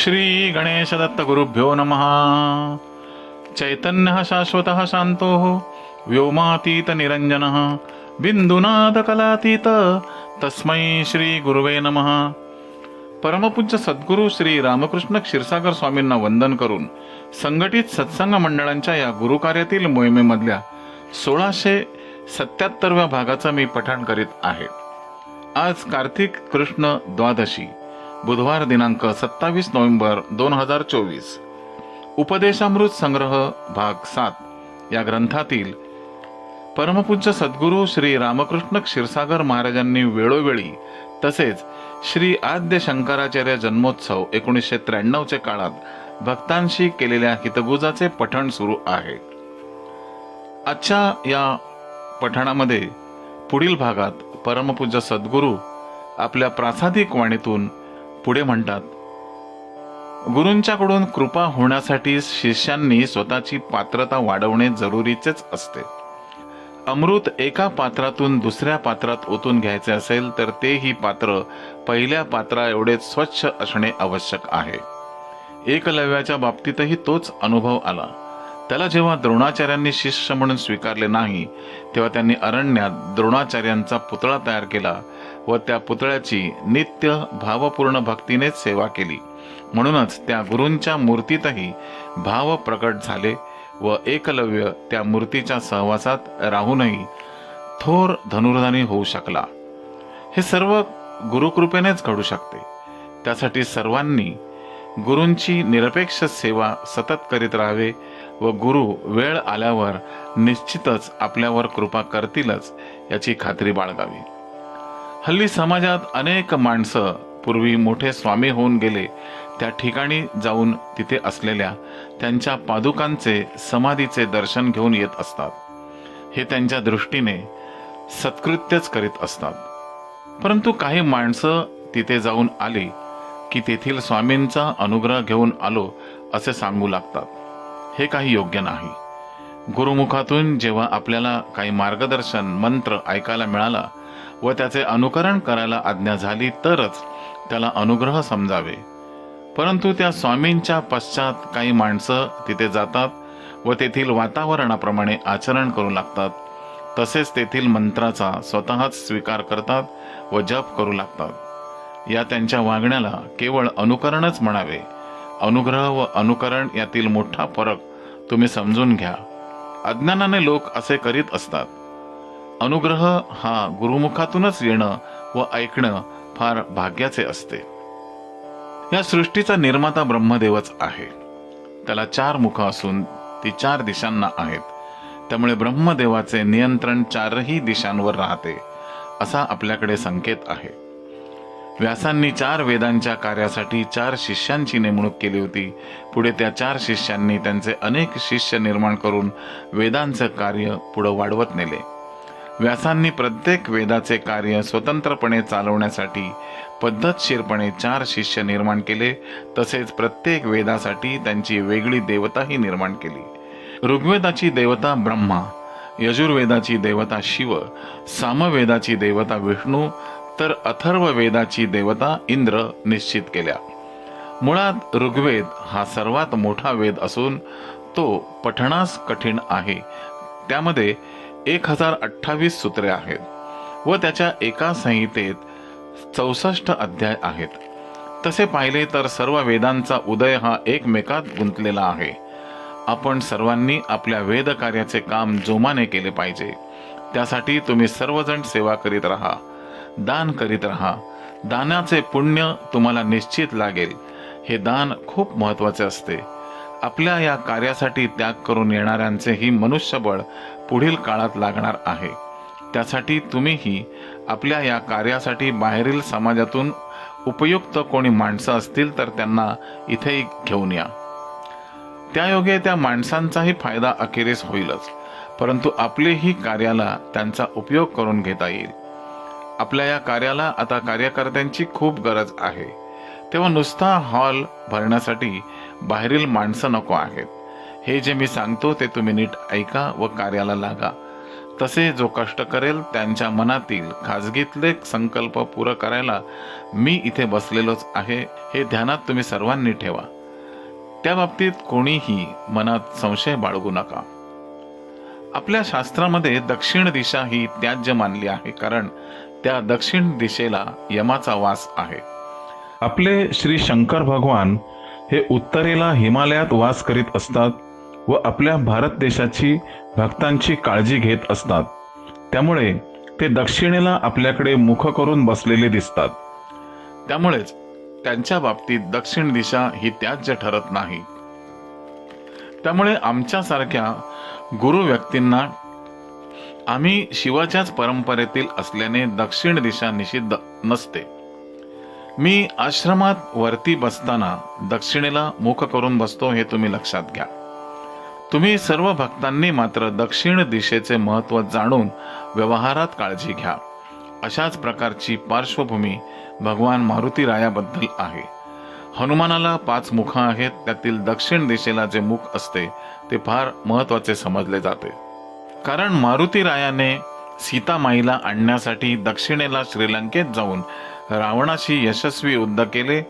श्री गणेश दत्त गुरुभ्यो नमः। चैतन्य शाश्वत शांतो व्योमातीत निरंजन बिंदुनाद कलातीत तस्मै श्री गुरुवे नमः। परमपूज्य सद्गुरू श्री रामकृष्ण क्षीरसागर स्वामींना वंदन करून संघटित सत्संग मंडळांच्या या गुरुकार्यातील मोहिमेमधल्या सोळाशे सत्याहत्तरव्या भागाचं मी पठण करीत आहे. आज कार्तिक कृष्ण द्वादशी. बुधवार दिनांक सत्तावीस नोव्हेंबर दोन हजार चोवीस. उपदेशामृत संग्रह भाग सात. या ग्रंथातील परमपूज्य सद्गुरू श्री रामकृष्ण क्षीरसागर महाराजांनी वेळोवेळी तसेच श्री आद्य शंकराचार्य जन्मोत्सव एकोणीसशे त्र्याण्णवच्या काळात भक्तांशी केलेल्या हितगुजाचे पठण सुरू आहे. आजच्या या पठणामध्ये पुढील भागात परमपूज्य सद्गुरू आपल्या प्रासादिक वाणीतून पुढे म्हणतात गुरूंच्याकडून कृपा होण्यासाठी शिष्यांनी स्वतःची पात्रता वाढवणे जरुरीचेच असते. अमृत एका पात्रातून दुसऱ्या पात्रात ओतून घ्यायचे असेल तर तेही पात्र पहिल्या पात्रा एवढेच स्वच्छ असणे आवश्यक आहे. एकलव्याच्या बाबतीतही तोच अनुभव आला. त्याला जेव्हा द्रोणाचार्यांनी शिष्य म्हणून स्वीकारले नाही तेव्हा त्यांनी अरण्यात द्रोणाचार्यांचा पुतळा तयार केला. व त्या पुतळ्याची नित्य भावपूर्ण भक्तीनेच सेवा केली. म्हणूनच त्या गुरूंच्या मूर्तीतही भाव प्रकट झाले व एकलव्य त्या मूर्तीच्या सहवासात राहूनही थोर धनुर्धानी होऊ शकला. हे सर्व गुरुकृपेनेच घडू शकते. त्यासाठी सर्वांनी गुरूंची निरपेक्ष सेवा सतत करीत राहावे व गुरु वेळ आल्यावर निश्चितच आपल्यावर कृपा करतीलच याची खात्री बाळगावी. हल्ली समाजात अनेक माणसं पूर्वी मोठे स्वामी होऊन गेले त्या ठिकाणी जाऊन तिथे असलेल्या त्यांच्या पादुकांचे समाधीचे दर्शन घेऊन येत असतात. हे त्यांच्या दृष्टीने सत्कृत्यच करीत असतात. परंतु काही माणसं तिथे जाऊन आली की तेथील स्वामींचा अनुग्रह घेऊन आलो असे सांगू लागतात. हे काही योग्य नाही. गुरुमुखातून जेव्हा आपल्याला काही मार्गदर्शन मंत्र ऐकायला मिळाला व त्याचे अनुकरण करायला आज्ञा झाली तरच त्याला अनुग्रह समजावे. परंतु त्या स्वामींच्या पश्चात काही माणसं तिथे जातात व तेथील वातावरणाप्रमाणे आचरण करू लागतात. तसेच तेथील मंत्राचा स्वतःच स्वीकार करतात व जप करू लागतात. या त्यांच्या वागण्याला केवळ अनुकरणच म्हणावे. अनुग्रह व अनुकरण यातील मोठा फरक तुम्ही समजून घ्या. अज्ञानाने लोक असे करीत असतात. अनुग्रह हा गुरुमुखातूनच येणं व ऐकणं फार भाग्याचे असते. या सृष्टीचा निर्माता ब्रह्मदेवच आहे. त्याला चार मुख असून ती चार दिशांना आहेत. त्यामुळे ब्रह्मदेवाचे नियंत्रण चारही दिशांवर राहते असा आपल्याकडे संकेत आहे. व्यासांनी चार वेदांच्या कार्यासाठी चार शिष्यांची नेमणूक केली होती. पुढे त्या चार शिष्यांनी त्यांचे अनेक शिष्य निर्माण करून वेदांचं कार्य पुढं वाढवत नेले. व्यासांनी प्रत्येक वेदाचे कार्य स्वतंत्रपणे चालवण्यासाठी पद्धतशीरपणे चार शिष्य निर्माण केले तसेच प्रत्येक वेदासाठी त्यांची वेगळी देवताही निर्माण केली. ऋग्वेदाची देवता ब्रह्मा यजुर्वेदाची देवता शिव सामवेदाची देवता विष्णू तर अथर्व वेदाची देवता इंद्र निश्चित केल्या. मुळात ऋग्वेद हा सर्वात मोठा वेद असून तो पठणास कठीण आहे. त्यामध्ये एक हजार अठ्ठावीस सूत्रे आहेत व त्याच्या एका संहितेत चौसष्ट अध्याय आहेत. तसे पाहिले तर सर्व वेदांचा उदय हा एकमेकात गुंतलेला आहे. आपण सर्वांनी आपल्या वेद कार्याचे काम जोमाने केले पाहिजे. त्यासाठी तुम्ही सर्वजण सेवा करीत राहा दान करीत राहा. दानाचे पुण्य तुम्हाला निश्चित लागेल. हे दान खूप महत्त्वाचे असते. आपल्या या कार्यासाठी त्याग करून येणाऱ्यांचेही मनुष्यबळ पुढील काळात लागणार आहे. त्यासाठी तुम्हीही आपल्या या कार्यासाठी बाहेरील समाजातून उपयुक्त कोणी माणसं असतील तर त्यांना इथे घेऊन या. त्यायोगे त्या माणसांचाही फायदा अखेरीस होईलच परंतु आपलेही कार्याला त्यांचा उपयोग करून घेता येईल. आपल्या या कार्याला आता कार्यकर्त्यांची खूप गरज आहे. तेव्हा नुसता हॉल भरण्यासाठी बाहेरील माणसं नको आहेत. हे जे मी सांगतो ते तुम्ही नीट ऐका व कार्याला लागा. तसे जो कष्ट करेल त्यांच्या मनातील खाजगीतले संकल्प पुरं करायला मी इथे बसलेलोच आहे हे ध्यानात तुम्ही सर्वांनी ठेवा. त्या बाबतीत कोणीही मनात संशय बाळगू नका. आपल्या शास्त्रामध्ये दक्षिण दिशा ही त्याज्य मानली आहे कारण त्या दक्षिण दिशेला यमाचा वास आहे. आपले श्री शंकर भगवान हे उत्तरेला हिमालयात वास करीत असतात व आपल्या भारत देशाची भक्तांची काळजी घेत असतात. त्यामुळे ते दक्षिणेला आपल्याकडे मुख करून बसलेले दिसतात. त्यामुळेच त्यांच्या बाबतीत दक्षिण दिशा ही त्याज्य ठरत नाही. त्यामुळे आमच्यासारख्या गुरु व्यक्तींना आम्ही शिवाच्याच परंपरेतील असल्याने दक्षिण दिशा निषिद्ध नसते. मी आश्रमात वरती बसताना दक्षिणेला मुख करून बसतो हे तुम्ही लक्षात घ्या. तुम्ही सर्व भक्तांनी मात्र दक्षिण दिशेचे महत्त्व जाणून व्यवहारात काळजी घ्या. अशाच प्रकारची पार्श्वभूमी भगवान मारुती रायाबद्दल आहे. हनुमानाला पाच मुख आहेत त्यातील दक्षिण दिशेला जे मुख असते ते फार महत्त्वाचे समजले जाते. कारण मारुती रायाने सीतामाईला आणण्यासाठी दक्षिणेला श्रीलंकेत जाऊन रावणाशी यशस्वी युद्ध केले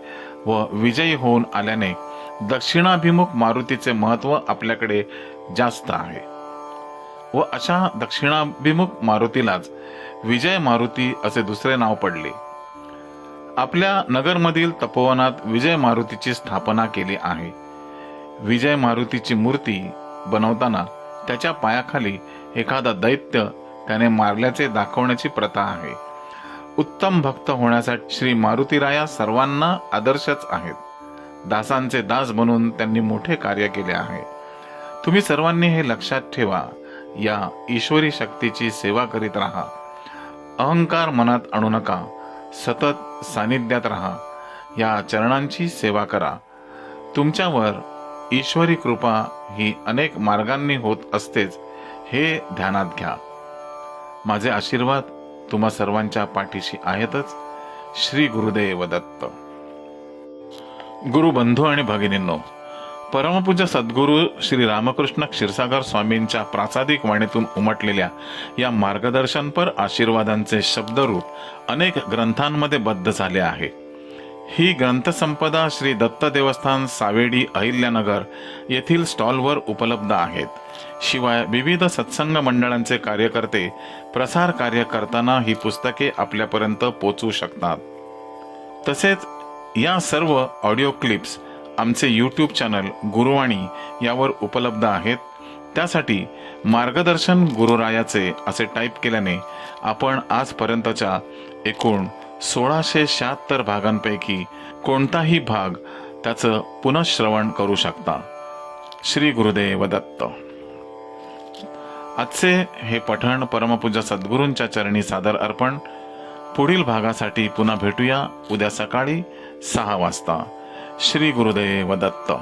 व विजयी होऊन आल्याने दक्षिणाभिमुख मारुतीचे महत्त्व आपल्याकडे जास्त आहे. व अशा दक्षिणाभिमुख मारुतीलाच विजय मारुती असे दुसरे नाव पडले. आपल्या नगरमधील तपोवनात विजय मारुतीची स्थापना केली आहे. विजय मारुतीची मूर्ती बनवताना त्याच्या पायाखाली एखादा दैत्य त्याने मारल्याचे दाखवण्याची प्रथा आहे. उत्तम भक्त होण्यासाठी श्री मारुतीराया सर्वांना आदर्शच आहेत. दासांचे दास बनून त्यांनी मोठे कार्य केले आहे. तुम्ही सर्वांनी हे लक्षात ठेवा या ईश्वरी शक्तीची सेवा करीत राहा. अहंकार मनात आणू नका सतत सानिध्यात राहा. या चरणांची सेवा करा. तुमच्यावर ईश्वरी कृपा ही अनेक मार्गांनी होत असतेच हे ध्यानात घ्या. माझे आशीर्वाद तुम्हा सर्वांच्या पाठीशी आहेतच श्री गुरुदेव दत्त. गुरु बंधू आणि भगिनींनो परमपूज्य सद्गुरू श्री रामकृष्ण क्षीरसागर स्वामींच्या प्रासादिक वाणीतून उमटलेल्या या मार्गदर्शनपर आशीर्वादांचे शब्दरूप अनेक ग्रंथांमध्ये बद्ध झाले आहे. ही ग्रंथसंपदा श्री दत्त देवस्थान सावेडी अहिल्यानगर येथील स्टॉलवर उपलब्ध आहेत. शिवाय विविध सत्संग मंडळांचे कार्यकर्ते प्रसार कार्य करताना ही पुस्तके आपल्यापर्यंत पोचू शकतात. तसेच या सर्व ऑडिओ क्लिप्स आमचे यूट्यूब चॅनल गुरुवाणी यावर उपलब्ध आहेत. त्यासाठी मार्गदर्शन गुरुरायाचे असे टाईप केल्याने आपण आजपर्यंतच्या एकूण सोळाशे शहात्तर भागांपैकी कोणताही भाग त्याचं पुनःश्रवण करू शकता. श्री गुरुदेव दत्त आजचे हे पठण परमपूजा सद्गुरूंच्या चरणी सादर अर्पण पुढील भागासाठी पुन्हा भेटूया उद्या सकाळी सहा वाजता. श्री गुरुदेव दत्त